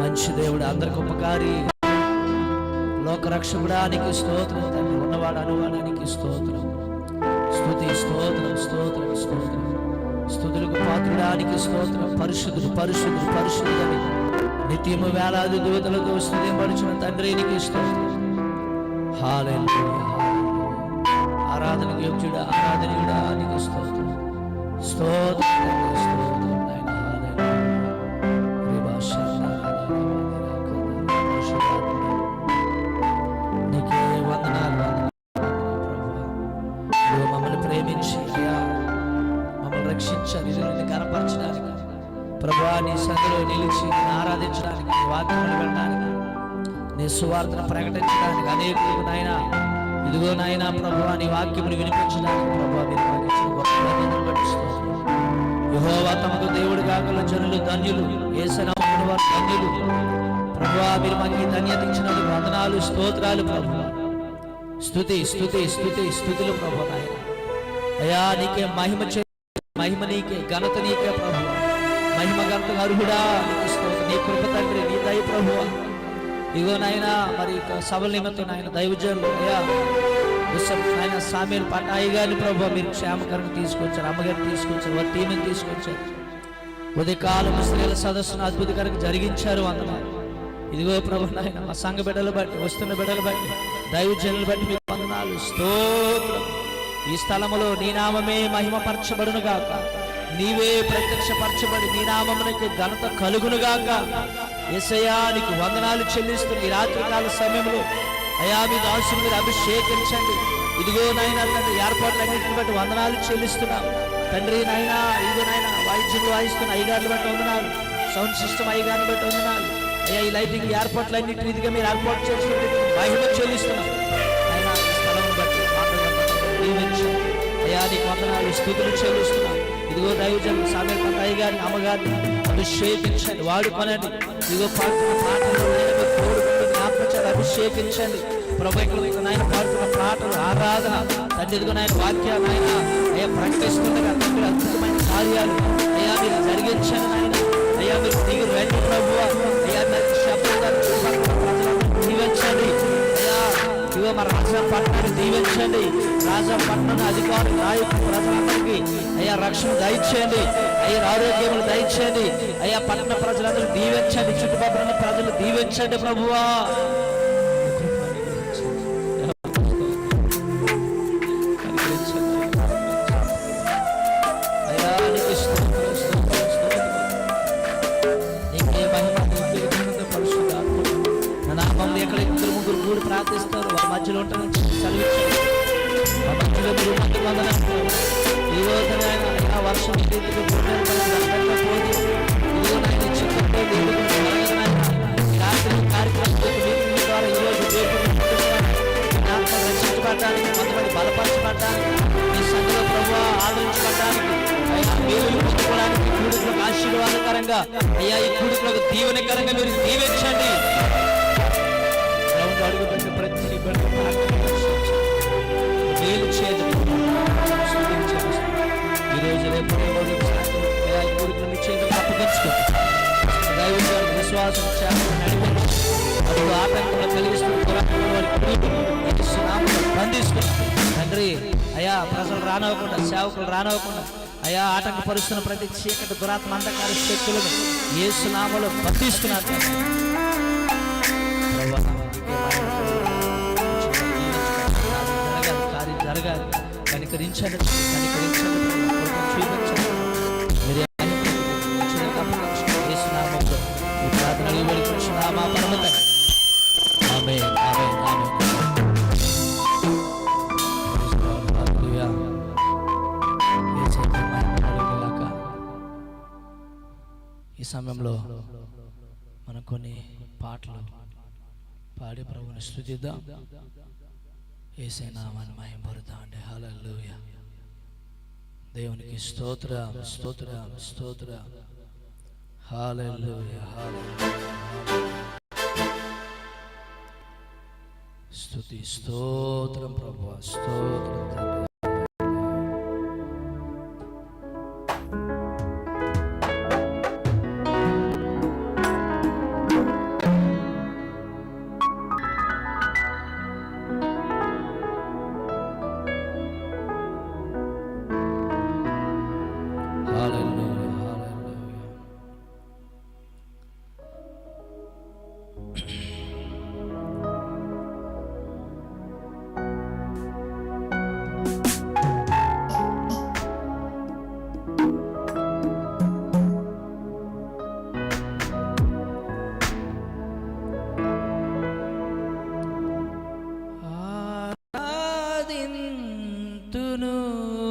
మంచి దేవుడు అందరికి ఉపకారి. లోకరక్షకుడానికి స్తోత్రం తండ్రి ఉన్నవాడు అనువాడానికి స్తోత్రం. స్తుతి స్తోత్రం స్తోత్రం స్తోత్రం. స్థుతులకు పాత్రడానికి స్తోత్రం. పరిశుద్ధుడు పరిశుద్ధుడు పరిశుద్ధుడని నిత్యము వేలాది దూతలతో స్తుతింపడిచిన తండ్రి నీకు స్తోత్రం. హల్లెలూయా ఆరాధనకు యోగ్యుడా ఆరాధనయుడా నీకు స్తోత్రం. స్తోత్రం. ప్రేమించి అయ్యా మమ్మల్ని రక్షించాలి నిన్ను కనపరచడానికి. ప్రభా నీ సందులో నిలిచి ఆరాధించడానికి నీ వాక్యం వెళ్ళడానికి నీ సువార్తను ప్రకటించడానికి అనేకులకు నాయన ఇదిగో నాయన ప్రభు నీ వాక్యమును వినిపించడానికి ప్రభు మీరు మాకు ఇచ్చిన గొప్ప ధన్యతను బట్టి తమకు దేవుడు కాగల జనులు ధన్యులు ఏసనామమున వారు ధన్యులు. ప్రభువా మీరు మాకు ఈ ధన్యత ఇచ్చినందుకు వందనాలు స్తోత్రాలు ప్రభు. స్థుతి స్థుతి స్థుతి స్థుతులు ప్రభు నాయన. అయా నీకే మహిమ చే మహిమ నీకే ఘనత నీకే ప్రభు. మహిమ ఘనత అర్హుడా నీ కృప తండ్రి నీ దయ ప్రభు. ఇగో నాయన మరి సభల నిమిత్తం నాయన దైవజనులు అయ్యా ఆయన నాయన సామీర్ పట్టాయి గారిని ప్రభు మీరు క్షేమకరణ తీసుకొచ్చారు అమ్మగారిని తీసుకొచ్చారు వారి టీంని తీసుకొచ్చారు. ఉదయకాలం స్త్రీల సదస్సును అద్భుతకరంగా జరిగించారు వందనాలు. ఇదిగో ప్రభు నాయన మా సంఘ బిడ్డలు బట్టి వస్తున్న బిడ్డలు బట్టి దైవజనులు బట్టి మీకు వందనాలు. స్తోత్రం. ఈ స్థలములో నీ నామమే మహిమపరచబడునుగాక నీవే ప్రత్యక్షపరచబడి నీ నామమునకి ఘనత కలుగును ఎసయానికి వందనాలు చెల్లిస్తున్న ఈ రాత్రికాల సమయంలో అయా మీ దాసుని మీరు అభిషేకించండి. ఇదిగో నాయన తండ్రి ఏర్పాట్లన్నింటిని బట్టి వందనాలు చెల్లిస్తున్నాం. తండ్రి నాయన ఇదిగో నాయన వాయిద్యులు వాయిస్తున్న అయ్యగారులు బట్టి వందనాలు. సౌండ్ సిస్టమ్ అయ్యగారిని బట్టి వందనాలు. అయ్యా ఈ లైటింగ్ ఏర్పాట్లన్నింటినీ ఇదిగా మీరు ఏర్పాటు చేసినట్టు మహిమ చెల్లిస్తున్నాం. నీకు వందనాలు స్థుతులు చెల్లిస్తున్నాం. ఇదిగో దైవజన్ సామెల్ అయ్య గారిని అమ్మగారిని అభిషేకించండి వాడుకొనండి. ఇదిగో పాడుతున్న పాటలు నేను అభిషేకించండి. ప్రభుత్వ నాయన పాడుతున్న పాటలు ఆరాధన తండ్రి ఇదిగో నాయన వాక్యాలు ఆయన అయ్యా ప్రకటిస్తుండగా తండ్రి అద్భుతమైన కార్యాలు అయ్యా మీరు జరిగించండి నాయన. అయ్యా మీరు దిగి రండి ప్రభు. అయ్యా మీరు శబ్దాలు దీవించండి మన రాజా పట్టణాన్ని దీవించండి. రాజా పట్టణ అధికారులు నాయకులు ప్రజలందరికీ అయ్యా రక్షణ దయచేయండి. అయ్యా ఆరోగ్యములు దయచేయండి. అయ్యా పట్టణ ప్రజలందరూ దీవించండి. చుట్టుపక్కల ప్రజలు దీవించండి ప్రభువా. ప్రార్థిస్తారు. వారి మధ్యలో ఉంటాను సెలవిచ్చారు మధ్యలో మీరు ఈ రోజు నాయన వర్షం ఈ రాత్రి కార్యక్రమం ద్వారా రక్షించబడటానికి కొంతమంది బలపరచబడటానికి ఈ ప్రభు ఆదరించబడటానికి మేలు పొందుకోవడానికి కూడుకులకు ఆశీర్వాదకరంగా అయ్యా ఈ కూడుకులకు దీవెనకరంగా మీరు దీవించండి. అయ్యా ప్రజలు రానవ్వకుండా సేవకులు రానవ్వకుండా అయా ఆటంకపరుస్తున్న ప్రతి చీకటి దురాత్మ అంధకార శక్తులను యేసు నామములో బంధిస్తున్నారు జరగాలి, కార్యం జరగాలి కనికరించండి కనికరించండి. ఈ సమయంలో మనం కొన్ని పాటలు పాడి ప్రభుని స్థుతిద్దాం. ఏసై నామాన్ని మహిమ పరుద్దాం అంటే హల్లెలూయా. దేవునికి స్తోత్ర స్తోత్ర స్తోత్ర. హాలూయ హల్లెలూయా. స్తుతి స్తోత్రం ప్రభు స్తోత్రం Oh.